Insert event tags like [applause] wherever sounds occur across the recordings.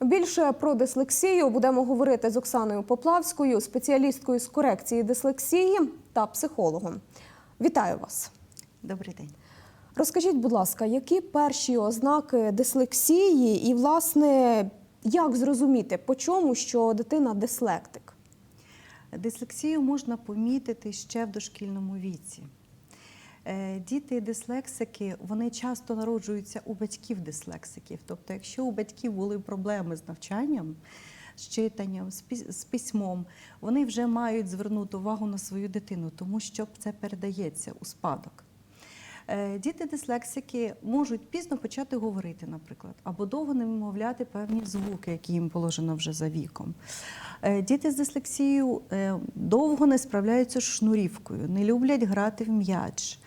Більше про дислексію будемо говорити з Оксаною Поплавською, спеціалісткою з корекції дислексії та психологом. Вітаю вас! Добрий день. Розкажіть, будь ласка, які перші ознаки дислексії і, власне, як зрозуміти, по чому, що дитина дислектик? Дислексію можна помітити ще в дошкільному віці. Е, Діти дислексики вони часто народжуються у батьків дислексиків. Тобто, якщо у батьків були проблеми з навчанням, з читанням, з письмом, вони вже мають звернути увагу на свою дитину, тому що це передається у спадок. Е, Діти дислексики можуть пізно почати говорити, наприклад, або довго не вимовляти певні звуки, які їм положено вже за віком. Е, Діти з дислексією е, довго не справляються з шнурівкою, не люблять грати в м'яч.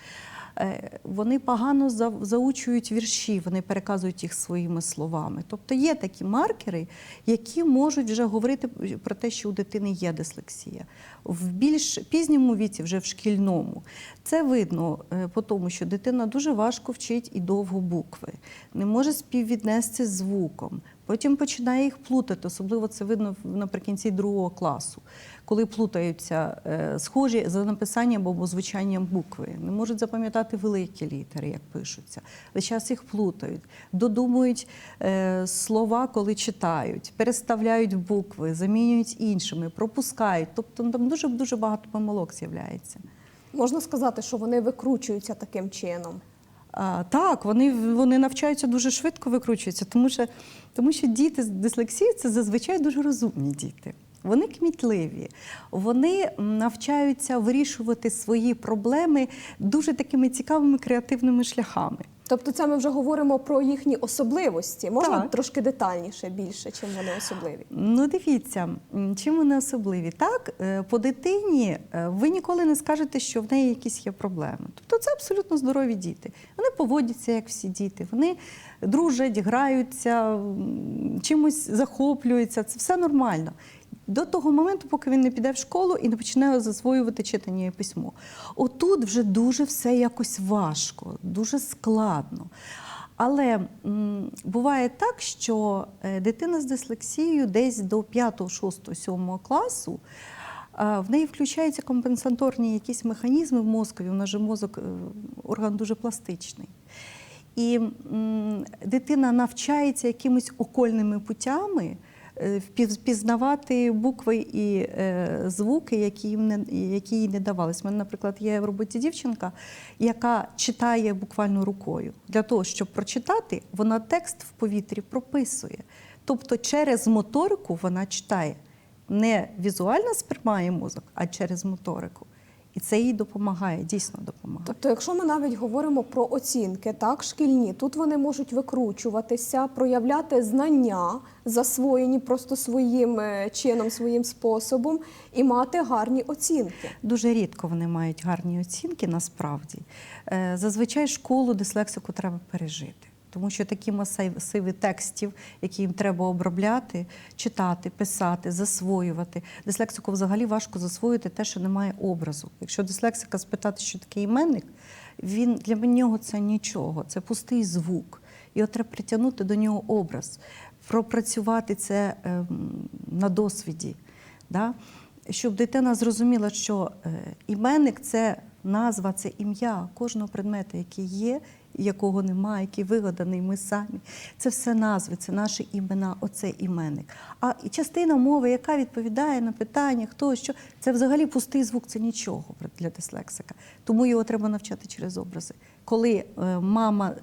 Е, Вони погано заучують вірші, вони переказують їх своїми словами. Тобто є такі маркери, які можуть вже говорити про те, що у дитини є дислексія. В більш пізньому віці, вже в шкільному, це видно е, по тому, що дитина дуже важко вчить і довго букви, не може співвіднести з звуком. Потім починає їх плутати, особливо це видно наприкінці другого класу, коли плутаються е, схожі за написанням або звучанням букви. Не можуть запам'ятати великі літери, як пишуться. Весь час їх плутають, додумують е, слова, коли читають, переставляють букви, замінюють іншими, пропускають. Тобто там дуже дуже багато помилок з'являється. Можна сказати, що вони викручуються таким чином. А, так, вони, вони навчаються дуже швидко викручуються, тому що, тому що діти з дислексією це зазвичай дуже розумні діти. Вони кмітливі, вони навчаються вирішувати свої проблеми дуже такими цікавими креативними шляхами. Тобто, це ми вже говоримо про їхні особливості. Можна Так. трошки детальніше більше, чим вони особливі? Ну, дивіться, чим вони особливі? Так, е, по дитині е, ви ніколи не скажете, що в неї якісь є проблеми. Тобто це абсолютно здорові діти. Вони поводяться як всі діти. Вони дружать, граються, чимось захоплюються. Це все нормально. До того моменту, поки він не піде в школу і не почне засвоювати читання і письмо. Отут вже дуже все якось важко, дуже складно. Але м, буває так, що е, дитина з дислексією десь до 5, 6, 7 класу. В неї включаються компенсаторні якісь механізми в мозкові. У нас же мозок е, орган дуже пластичний. І м, дитина навчається якимись окольними путями впізнавати букви і е, звуки, які їм не які їй не давались. У мене, наприклад, є в роботі дівчинка, яка читає буквально рукою. Для того, щоб прочитати, вона текст в повітрі прописує. Тобто через моторику вона читає. Не візуально сприймає мозок, а через моторику. І це їй допомагає, дійсно допомагає. Тобто, якщо ми навіть говоримо про оцінки, так шкільні, тут вони можуть викручуватися, проявляти знання, засвоєні просто своїм е, чином, своїм способом, і мати гарні оцінки. Дуже рідко вони мають гарні оцінки насправді. Е, Зазвичай школу дислексику треба пережити. Тому що такі масиви текстів, які їм треба обробляти, читати, писати, засвоювати. Дислексику взагалі важко засвоїти те, що немає образу. Якщо дислексика спитати, що таке іменник, він для нього це нічого, це пустий звук. Його треба притягнути до нього образ, пропрацювати це ем, на досвіді. Да? Щоб дитина зрозуміла, що е, іменник це назва, це ім'я кожного предмета, який є, і якого немає, який вигаданий ми самі. Це все назви, це наші імена, оце іменник. А частина мови, яка відповідає на питання, хто що, це взагалі пустий звук, це нічого для дислексика. Тому його треба навчати через образи. Коли е, мама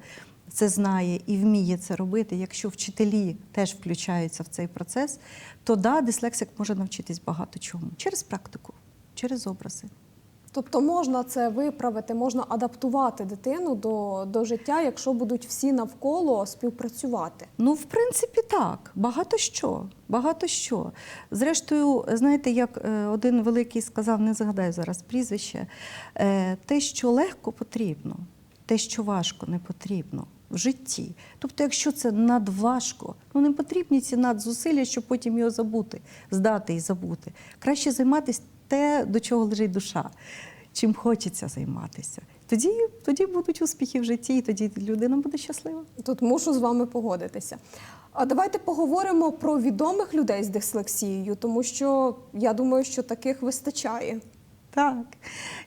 це знає і вміє це робити, якщо вчителі теж включаються в цей процес, то да, дислексик може навчитись багато чому через практику, через образи. Тобто можна це виправити, можна адаптувати дитину до, до життя, якщо будуть всі навколо співпрацювати. Ну, в принципі, так. Багато що. Багато що. Зрештою, знаєте, як е, один великий сказав, не згадаю зараз прізвище, е, те, що легко потрібно, те, що важко, не потрібно. В житті. Тобто, якщо це надважко, ну не потрібні ці надзусилля, щоб потім його забути, здати і забути. Краще займатися те, до чого лежить душа, чим хочеться займатися. тоді, тоді будуть успіхи в житті, і тоді людина буде щаслива. Тут мушу з вами погодитися. А давайте поговоримо про відомих людей з дислексією, тому що я думаю, що таких вистачає. Так,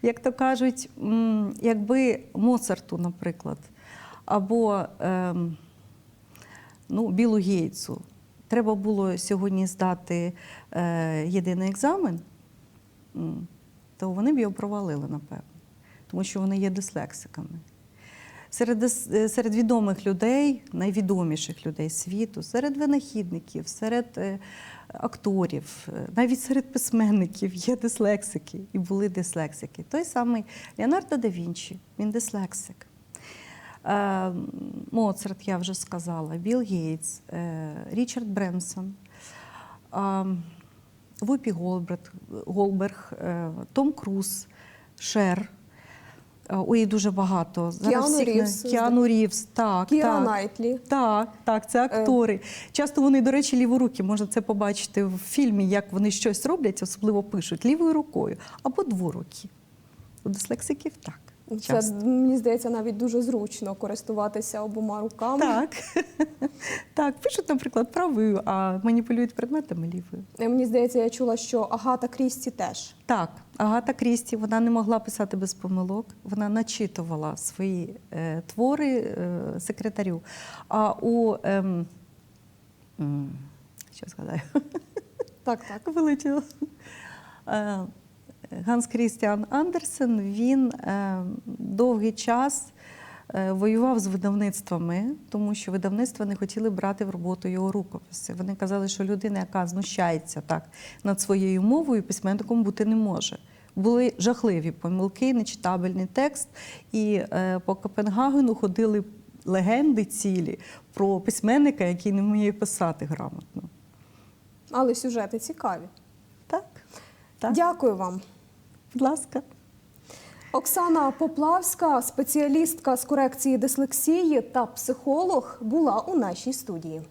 як то кажуть, якби Моцарту, наприклад, або ем, ну, Білу Гейтсу треба було сьогодні здати е, єдиний екзамен, то вони б його провалили, напевно, тому що вони є дислексиками. Серед, е, серед відомих людей, найвідоміших людей світу, серед винахідників, серед е, акторів, е, навіть серед письменників є дислексики і були дислексики. Той самий Леонардо да Вінчі, він дислексик. Моцарт, я вже сказала, Білл Гейтс, Річард Бренсон, е, Вупі Голберг, Голберг е, Том Круз, Шер. Е, Ой, дуже багато. Кіану всіх Рівз, Кіану Рівз, так. Так. Найтлі. Так, так, це актори. Часто вони, до речі, ліворукі. Можна це побачити в фільмі, як вони щось роблять, особливо пишуть лівою рукою або дворукі. У дислексиків так. Це часто. мені здається навіть дуже зручно користуватися обома руками. Так. [laughs] так, пишуть, наприклад, правою, а маніпулюють предметами лівою. Е, Мені здається, я чула, що Агата Крісті теж. Так, Агата Крісті вона не могла писати без помилок. Вона начитувала свої е, твори е, секретарю. А у м, що згадаю? Так, так. [laughs] Вилетіло. Ганс Крістіан Андерсен він е, довгий час е, воював з видавництвами, тому що видавництва не хотіли брати в роботу його рукописи. Вони казали, що людина, яка знущається так над своєю мовою, письменником бути не може. Були жахливі помилки, нечитабельний текст, і е, по Копенгагену ходили легенди цілі про письменника, який не вміє писати грамотно. Але сюжети цікаві. Так, так. Дякую вам. Будь ласка. Оксана Поплавська, спеціалістка з корекції дислексії та психолог, була у нашій студії.